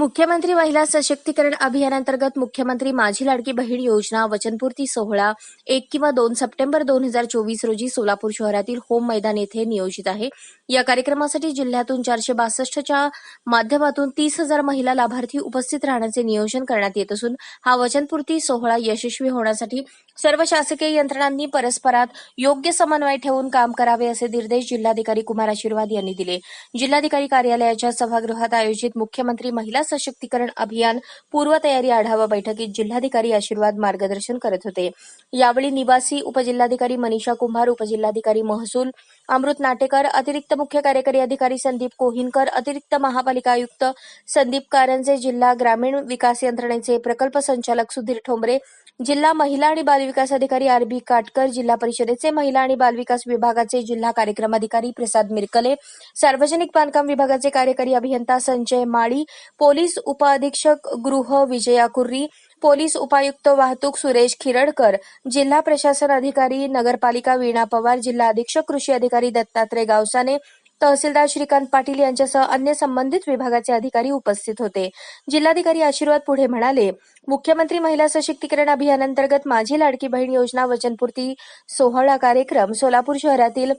मुख्यमंत्री महिला सशक्तीकरण अभियानांतर्गत मुख्यमंत्री माझी लाडकी बहीण योजना वचनपूर्ती सोहळा एक किंवा दोन सप्टेंबर दोन हजार चोवीस रोजी सोलापूर शहरातील होम मैदान येथे नियोजित आहे. या कार्यक्रमासाठी जिल्ह्यातून चारशे बासष्टच्या माध्यमातून तीस हजार महिला लाभार्थी उपस्थित राहण्याचे नियोजन करण्यात येत असून हा वचनपूर्ती सोहळा यशस्वी होण्यासाठी सर्व शासकीय यंत्रणांनी परस्परात योग्य समन्वय ठेवून काम करावे असे निर्देश जिल्हाधिकारी कुमार आशीर्वाद यांनी दिले. जिल्हाधिकारी कार्यालयाच्या सभागृहात आयोजित मुख्यमंत्री महिला सशक्तीकरण अभियान पूर्वतयारी आढावा बैठकीत जिल्हाधिकारी आशीर्वाद मार्गदर्शन करत होते. यावेळी निवासी उपजिल्हाधिकारी मनीषा कुंभार उपजिल्हाधिकारी महसूल अमृत नाटेकर अतिरिक्त मुख्य कार्यकारी अधिकारी संदीप कोहिनकर अतिरिक्त महापालिका आयुक्त संदीप कारंजे जिल्हा ग्रामीण विकास यंत्रणेचे प्रकल्प संचालक सुधीर ठोंबरे जिल्हा महिला आणि बाल विकास अधिकारी आर बी काटकर जिल्हा परिषदेचे महिला आणि बालविकास विभागाचे जिल्हा कार्यक्रम अधिकारी प्रसाद मिरकले सार्वजनिक बांधकाम विभागाचे कार्यकारी अभियंता संजय माळी पोलीस उपअधीक्षक गृह विजया कुर्री पोलीस उपायुक्त वाहतूक सुरेश खिरडकर जिल्हा प्रशासन अधिकारी नगरपालिका वीणा पवार जिल्हा अधीक्षक कृषी अधिकारी दत्तात्रय गावसाने तहसीलदार श्रीकांत पाटील यांच्यासह अन्य संबंधित विभागाचे अधिकारी उपस्थित होते. जिल्हाधिकारी आशीर्वाद पुढे म्हणाले मुख्यमंत्री महिला सशक्तीकरण अभियानांतर्गत माझी लाडकी बहीण योजना वचनपूर्ती सोहळा कार्यक्रम सोलापूर शहरातील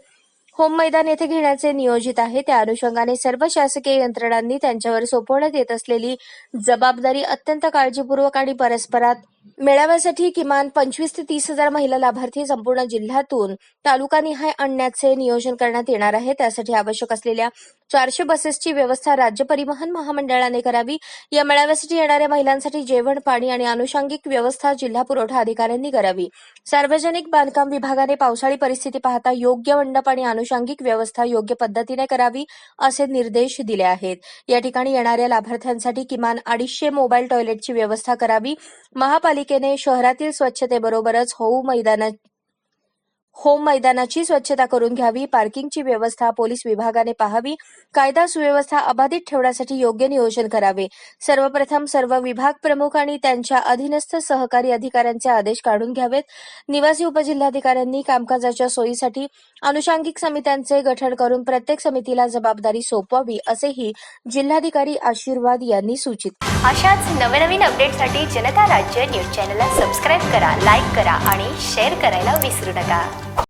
होम मैदान येथे घेण्याचे नियोजित आहे. त्या अनुषंगाने सर्व शासकीय यंत्रणांनी त्यांच्यावर सोपवण्यात येत असलेली जबाबदारी अत्यंत काळजीपूर्वक आणि परस्परात मेळाव्यासाठी किमान पंचवीस ते तीस हजार महिला लाभार्थी संपूर्ण जिल्ह्यातून तालुकानिहाय आणण्याचे नियोजन करण्यात येणार आहे. त्यासाठी आवश्यक असलेल्या चारशे बसेसची व्यवस्था राज्य परिवहन महामंडळाने करावी. या मेळाव्यासाठी येणाऱ्या महिलांसाठी जेवण पाणी आणि आनुषंगिक व्यवस्था जिल्हा पुरवठा अधिकाऱ्यांनी करावी. सार्वजनिक बांधकाम विभागाने पावसाळी परिस्थिती पाहता योग्य मंडप आणि आनुषंगिक व्यवस्था योग्य पद्धतीने करावी असे निर्देश दिले आहेत. या ठिकाणी येणाऱ्या लाभार्थ्यांसाठी किमान अडीचशे मोबाईल टॉयलेटची व्यवस्था करावी. महापालिकेने शहरातील स्वच्छतेबरोबरच होऊ मैदानात होम मैदानाची स्वच्छता करून घ्यावी पार्किंगची व्यवस्था पोलीस विभागाने पाहावी कायदा सुव्यवस्था अबाधित ठेवण्यासाठी योग्य नियोजन करावे. सर्वप्रथम सर्व विभाग प्रमुख आणि त्यांच्या अधीनस्थ सहकारी अधिकाऱ्यांचे आदेश काढून घ्यावेत. निवासी उपजिल्हाधिकाऱ्यांनी कामकाजाच्या सोयीसाठी अनुषंगिक समित्यांचे गठन करून प्रत्येक समितीला जबाबदारी सोपवावी असेही जिल्हाधिकारी आशीर्वाद यांनी सूचित अशाच नवनवीन अपडेटसाठी जनता राज्य न्यूज चॅनलला सबस्क्राईब करा लाईक करा आणि शेअर करायला विसरू नका.